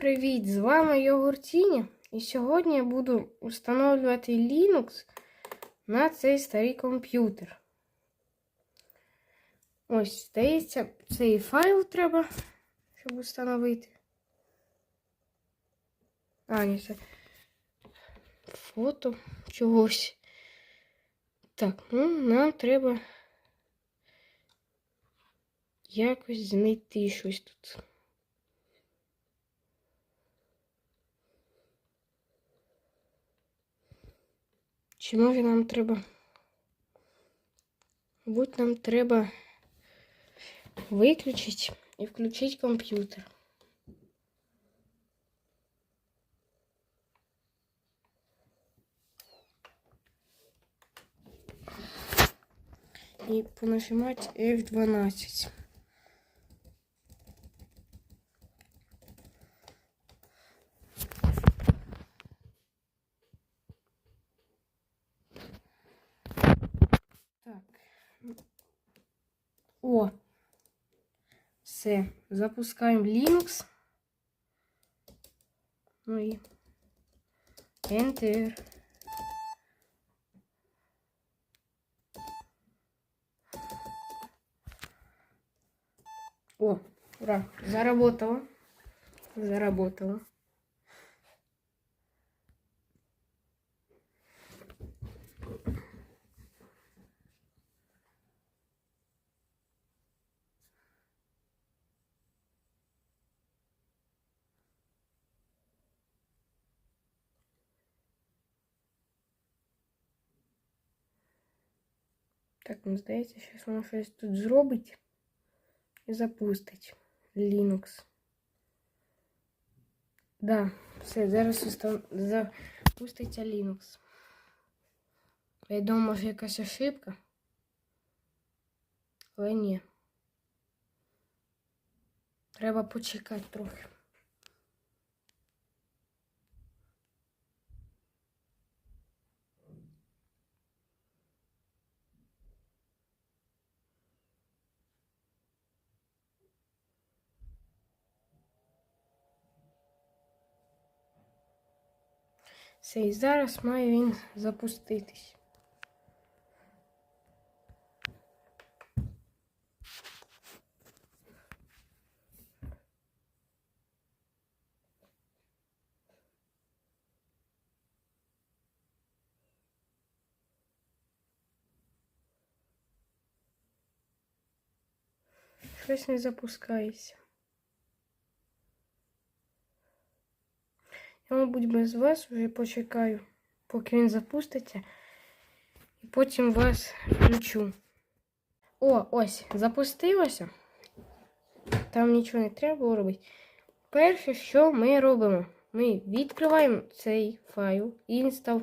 привіт! З вами Йогуртіні. І сьогодні я буду встановлювати Linux на цей старий комп'ютер. Ось, здається, цей файл треба, щоб встановити. А, ні, це фото чогось. Так, ну нам треба якось знайти щось тут. Чи може нам треба. Мабуть, нам треба виключити і включити комп'ютер. І понажимати F12. Все. Запускаємо Linux. Ну і Enter. О, ура, заработало. Заработало. Так, ну здається, зараз воно щось тут зробить і запустить Linux. Да, все, зараз устав... запуститься Linux. Я думаю, може якась ошибка. Але ні. Треба почекати трохи. Все, і зараз має він запуститись. Щось не запускається. Я, мабуть, без вас вже почекаю, поки він запуститься. І потім вас включу. О, ось, запустилося. Там нічого не треба було робити. Перше, що ми робимо? Ми відкриваємо цей файл, install,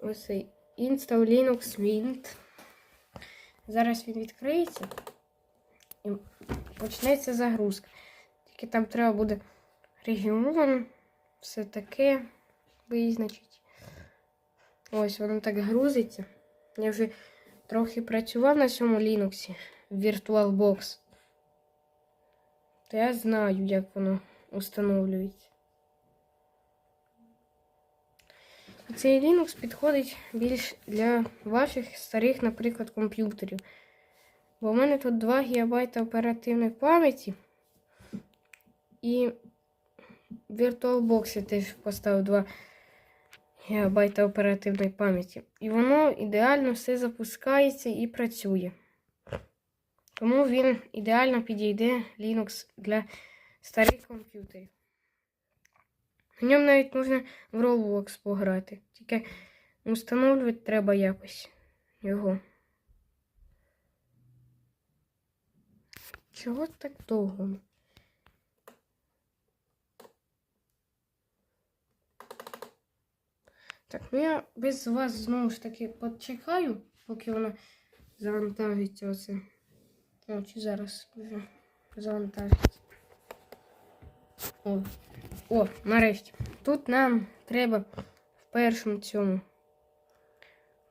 ось install Linux Mint. Зараз він відкриється і почнеться загрузка. Тільки там треба буде регіон все таке визначить. Ось воно так грузиться. Я вже трохи працював на цьому Linux VirtualBox. То я знаю, як воно установлюється. Цей Linux підходить більш для ваших старих, наприклад, комп'ютерів. Бо в мене тут 2 ГБ оперативної пам'яті. І Я теж поставив 2 ГБ оперативної пам'яті. І воно ідеально все запускається і працює. Тому він ідеально підійде Linux для старих комп'ютерів. На ньому навіть можна в Roblox пограти. Тільки встановлювати треба якось його. Чого так довго? Так, ну я без вас знову ж таки почекаю, поки вона завантажиться оце. О, чи зараз вже завантажиться. О, о, нарешті. Тут нам треба в першому цьому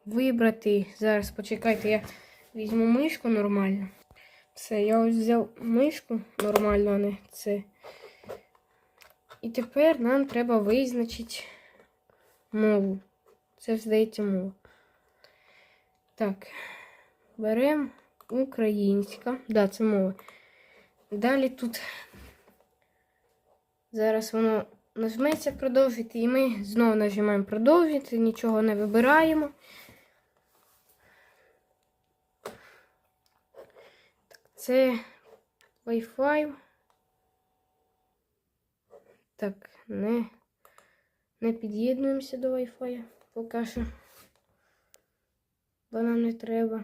вибрати. Зараз почекайте, я візьму мишку нормально. Все, я ось взяв мишку нормально, а не це. І тепер нам треба визначити мову. Це здається мова. Так. Беремо українська. Да, це мова. Далі тут зараз воно нажметься продовжити, і ми знову нажимаємо продовжити, нічого не вибираємо. Це Wi-Fi. Так, не, не під'єднуємося до Wi-Fi поки що. Бо нам не треба.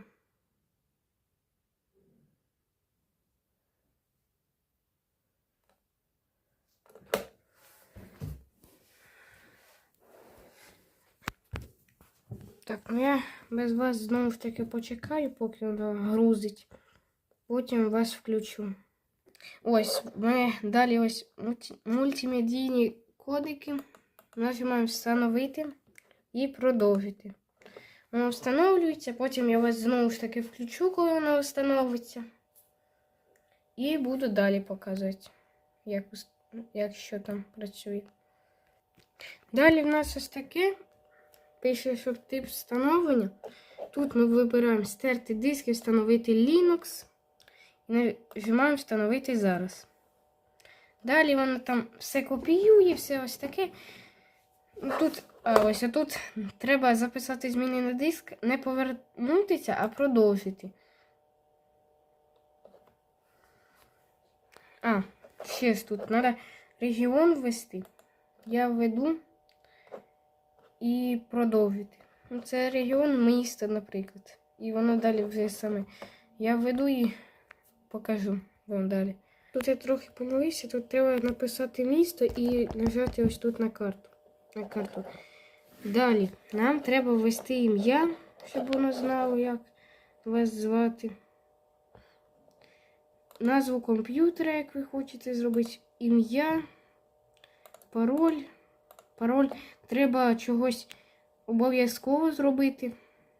Так, ну я без вас знову ж таки почекаю, поки воно грузить. Потім вас включу. Ось, ми далі ось мульті- мультимедійні кодики. Нажимаємо встановити і продовжити. Воно встановлюється, потім я вас знову ж таки включу, коли воно встановиться. І буду далі показувати, як, як що там працює. Далі в нас ось таке. Пише, що тип встановлення. Тут ми вибираємо стерти диски, встановити Linux. І нажимаємо встановити зараз. Далі воно там все копіює, все ось таке. Ну, Тут, ось а тут треба записати зміни на диск, не повернутися, а продовжити. А, ще ж тут треба регіон ввести. Я введу і продовжити. Ну, Це регіон міста, наприклад. І воно далі вже саме. Я введу і покажу вам далі. Тут я трохи помилився, тут треба написати місто і нажати ось тут на карту. Карту. Далі нам треба ввести ім'я, щоб воно знало, як вас звати. Назву комп'ютера, як ви хочете зробити, ім'я, пароль. Пароль треба чогось обов'язково зробити.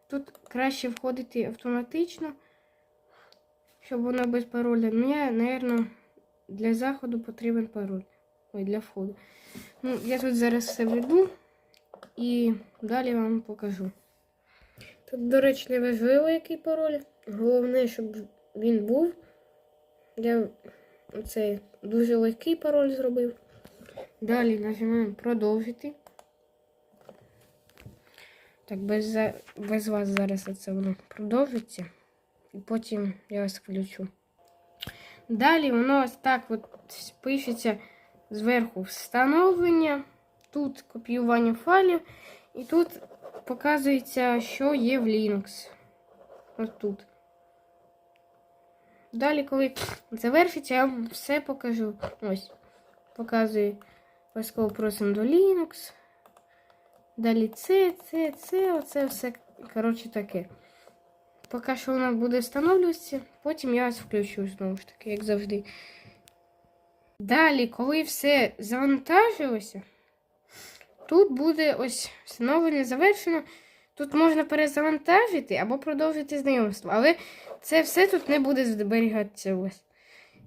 Тут краще входити автоматично, щоб воно без пароля. Ну, я, напевно, для заходу потрібен пароль. Ой, для входу. Ну, я тут зараз все введу і далі вам покажу. Тут, до речі, не важливо, який пароль. Головне, щоб він був. Я це дуже легкий пароль зробив. Далі нажимаємо продовжити. Так, без, без вас зараз це воно продовжиться. І потім я вас включу. Далі воно ось так от пишеться зверху встановлення, тут копіювання файлів, і тут показується, що є в Linux. Ось тут. Далі, коли завершиться, я вам все покажу. Ось. Показую. Обов'язково просимо до Linux. Далі це, це, це, оце все. Коротше таке. Поки що воно буде встановлюватися, потім я вас включу знову ж таки, як завжди. Далі, коли все завантажилося, тут буде ось встановлення завершено. Тут можна перезавантажити або продовжити знайомство. Але це все тут не буде зберігатися вас.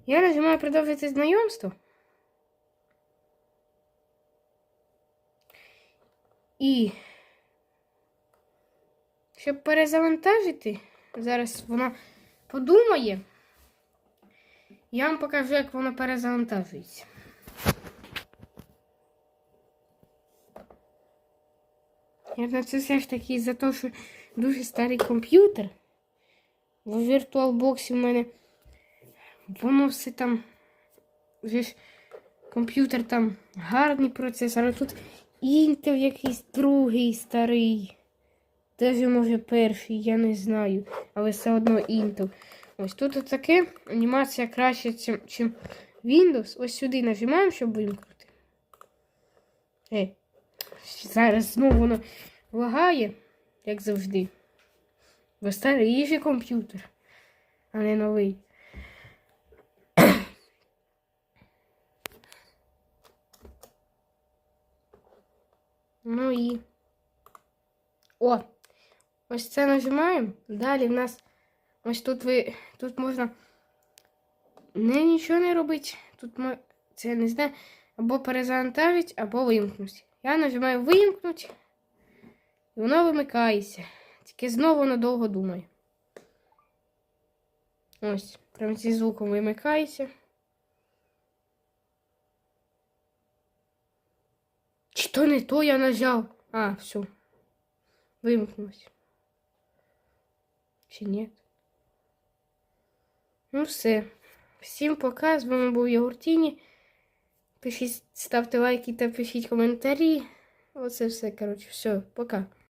Я нажимаю продовжити знайомство. І щоб перезавантажити, зараз вона подумає. Я вам покажу, як воно перезавантажується. Я на це все ж таки за те, що дуже старий комп'ютер. В VirtualBox в мене воно все там. Ж комп'ютер там гарний процесор, а тут Intel якийсь другий старий. Даже може перший, я не знаю. Але все одно Intel. Ось тут таке анімація краще, ніж Windows. Ось сюди нажимаємо, щоб вимкнути. Е, зараз знову воно лагає, як завжди. Бо старий же комп'ютер, а не новий. Ну і. О! Ось це нажимаємо. Далі в нас ось тут ви. Тут можна не нічого не робити. Тут ми. Це не знаю. або перезавантажить, або вимкнуть. Я нажимаю вимкнуть, і воно вимикається. Тільки знову надовго думаю. Ось, прям зі звуком вимикається. Чи то не то я нажав? А, все. Вимкнулось. Чи ні? Ну все. Всім пока. З вами був Ягуртіні. Пишіть, ставте лайки та пишіть коментарі. Оце все, коротше, все, пока.